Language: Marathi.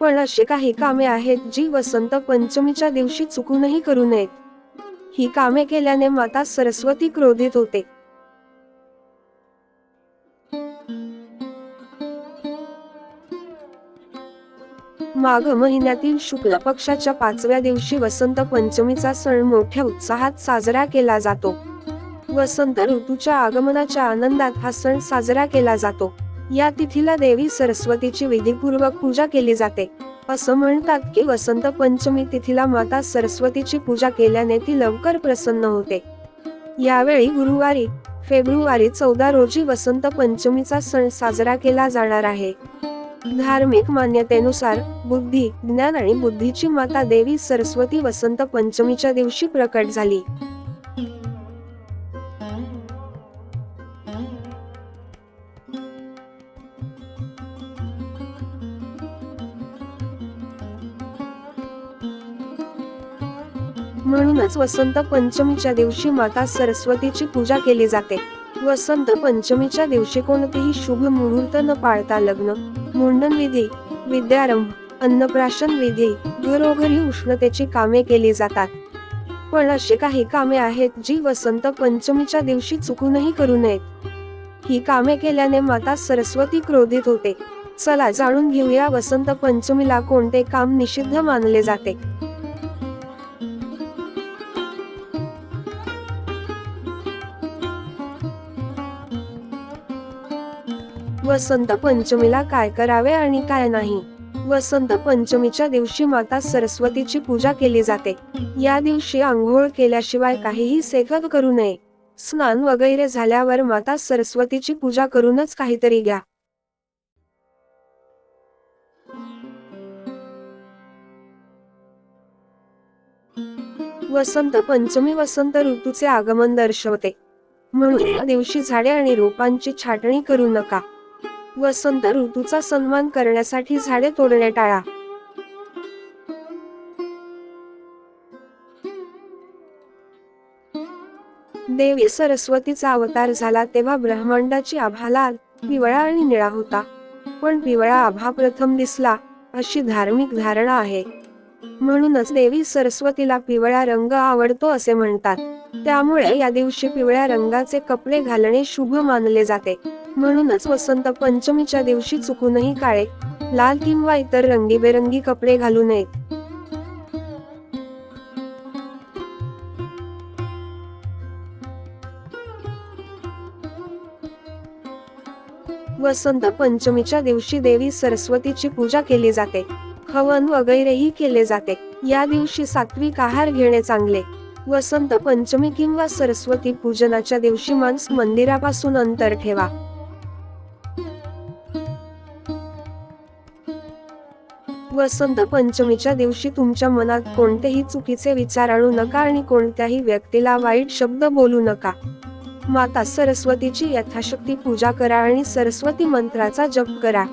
पण अशी काही कामे आहेत जी वसंत पंचमीच्या दिवशी चुकूनही करू नयेत. ही कामे केल्याने माता सरस्वती क्रोधित होते. माघ महिन्यातील शुक्ल पक्षाच्या पाचव्या दिवशी वसंत पंचमीचा सण मोठ्या उत्साहात साजरा केला जातो. वसंत ऋतूच्या आगमनाच्या आनंदात हा सण साजरा केला जातो. या तिथीला देवी सरस्वतीची विधीपूर्वक पूजा केली जाते. असं म्हणतात की वसंत पंचमी तिथीला माता सरस्वतीची पूजा केल्याने ती लवकर प्रसन्न होते. यावेळी गुरुवारी फेब्रुवारी चौदा रोजी वसंत पंचमीचा सण साजरा केला जाणार आहे. धार्मिक मान्यतेनुसार बुद्धी ज्ञान आणि बुद्धीची माता देवी सरस्वती वसंत पंचमीच्या दिवशी प्रकट झाली. म्हणूनच वसंत पंचमीच्या दिवशी माता सरस्वतीची पूजा केली जाते. वसंत पंचमीच्या दिवशी कोणतेही शुभ मुहूर्त न पाळता लग्न मुंडन विधी विद्यारंभ अन्नप्राशन विधी घरोघरी उष्णतेची कामे केली जातात. पण अशी काही कामे आहेत जी वसंत पंचमीच्या दिवशी चुकूनही करू नयेत. ही कामे केल्याने माता सरस्वती क्रोधित होते. चला जाणून घेऊया वसंत पंचमीला कोणते काम निषिद्ध मानले जाते. वसंत पंचमीला काय करावे आणि काय नाही? वसंत पंचमीच्या दिवशी माता सरस्वतीची पूजा केली जाते. या दिवशी आंघोळ केल्याशिवाय काहीही सेकत करू नये. स्नान वगैरे झाल्यावर माता सरस्वतीची पूजा करूनच काहीतरी घ्या. वसंत पंचमी वसंत ऋतूचे आगमन दर्शवते. म्हणून या दिवशी झाडे आणि रोपांची छाटणी करू नका. वसंत ऋतूचा सन्मान करण्यासाठी झाडे तोडणे टाळा. देवी सरस्वतीचा अवतार झाला तेव्हा ब्रह्मांडाची आभाला पिवळा आणि निळा होता. पण पिवळा आभा प्रथम दिसला अशी धार्मिक धारणा आहे. म्हणूनच देवी सरस्वतीला पिवळा रंग आवडतो असे म्हणतात. त्यामुळे या दिवशी पिवळ्या रंगाचे कपडे घालणे शुभ मानले जाते. म्हणूनच वसंत पंचमीच्या दिवशी चुकूनही काळे लाल किंवा इतर रंगीबेरंगी कपडे घालू नयेत. वसंत पंचमीच्या दिवशी देवी सरस्वतीची पूजा केली जाते. हवन वगैरेही केले जाते. या दिवशी सात्विक आहार घेणे चांगले. वसंत पंचमी किंवा सरस्वती पूजनाच्या दिवशी माणस मंदिरापासून अंतर ठेवा. वसंत पंचमीच्या दिवशी तुमच्या मनात कोणतेही चुकीचे विचार आणू नका आणि कोणत्याही व्यक्तीला वाईट शब्द बोलू नका. माता सरस्वतीची यथाशक्ती पूजा करा आणि सरस्वती मंत्राचा जप करा.